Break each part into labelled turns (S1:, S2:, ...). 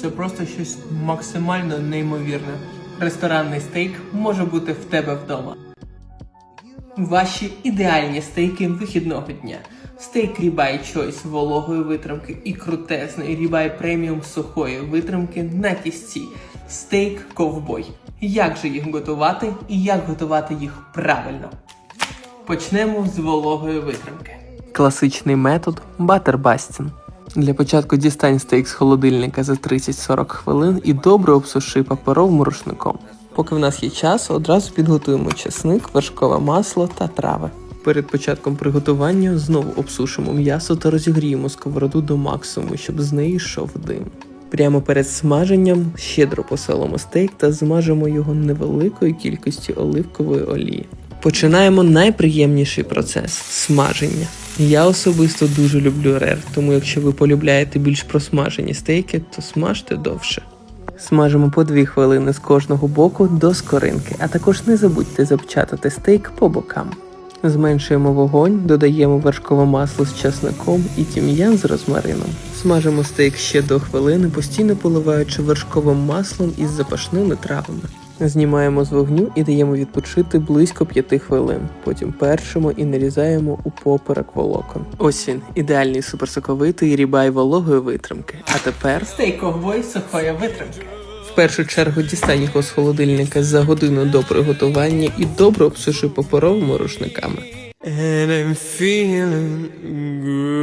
S1: Це просто щось максимально неймовірне. Ресторанний стейк може бути в тебе вдома. Ваші ідеальні стейки вихідного дня. Стейк рібай чойс вологої витримки і крутезний рібай преміум сухої витримки на тісті. Стейк ковбой. Як же їх готувати і як готувати їх правильно? Почнемо з вологої витримки. Класичний метод батербастін. Для початку дістань стейк з холодильника за 30-40 хвилин і добре обсуши паперовим рушником. Поки в нас є час, одразу підготуємо чесник, вершкове масло та трави. Перед початком приготування знову обсушимо м'ясо та розігріємо сковороду до максимуму, щоб з неї йшов дим. Прямо перед смаженням щедро посолимо стейк та змажемо його невеликою кількістю оливкової олії. Починаємо найприємніший процес смаження. Я особисто дуже люблю рер, тому якщо ви полюбляєте більш просмажені стейки, то смажте довше. Смажимо по 2 хвилини з кожного боку до скоринки, а також не забудьте запечатати стейк по бокам. Зменшуємо вогонь, додаємо вершкове масло з часником і тім'ян з розмарином. Смажимо стейк ще до хвилини, постійно поливаючи вершковим маслом із запашними травами. Знімаємо з вогню і даємо відпочити близько 5 хвилин. Потім першимо і нарізаємо у поперек волокон. Ось він, ідеальний суперсоковитий рібай вологої витримки. А тепер стейк ковбой сухої витримки. В першу чергу дістань його з холодильника за годину до приготування і добре обсуши паперовими рушниками.
S2: And I'm feeling good.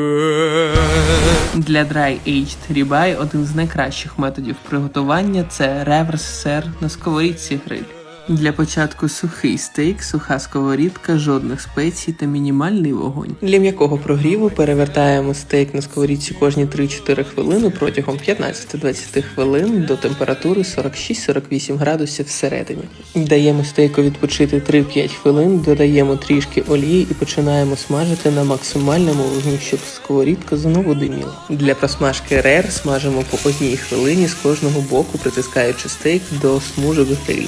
S1: Для Dry Aged Ribeye один з найкращих методів приготування це реверс сер на сковорідці гриль. Для початку сухий стейк, суха сковорідка, жодних спецій та мінімальний вогонь. Для м'якого прогріву перевертаємо стейк на сковорідці кожні 3-4 хвилини протягом 15-20 хвилин до температури 46-48 градусів всередині. Даємо стейку відпочити 3-5 хвилин, додаємо трішки олії і починаємо смажити на максимальному вогні, щоб сковорідка знову диміла. Для просмажки рер смажимо по одній хвилині з кожного боку, притискаючи стейк до смужок грилю.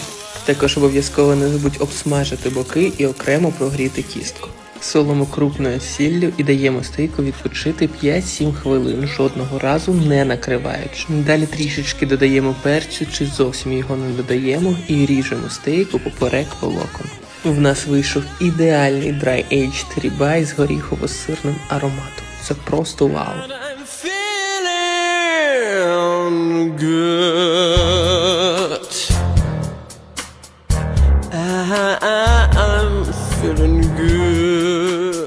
S1: Також обов'язково не забудь обсмажити боки і окремо прогріти кістку. Солимо крупною сіллю і даємо стейку відпочити 5-7 хвилин, жодного разу не накриваючи. Далі трішечки додаємо перцю чи зовсім його не додаємо і ріжемо стейку поперек волокон. В нас вийшов ідеальний dry aged ribeye з горіхово-сирним ароматом. Це просто вау.
S2: Ah, ah, ah, I'm feeling good.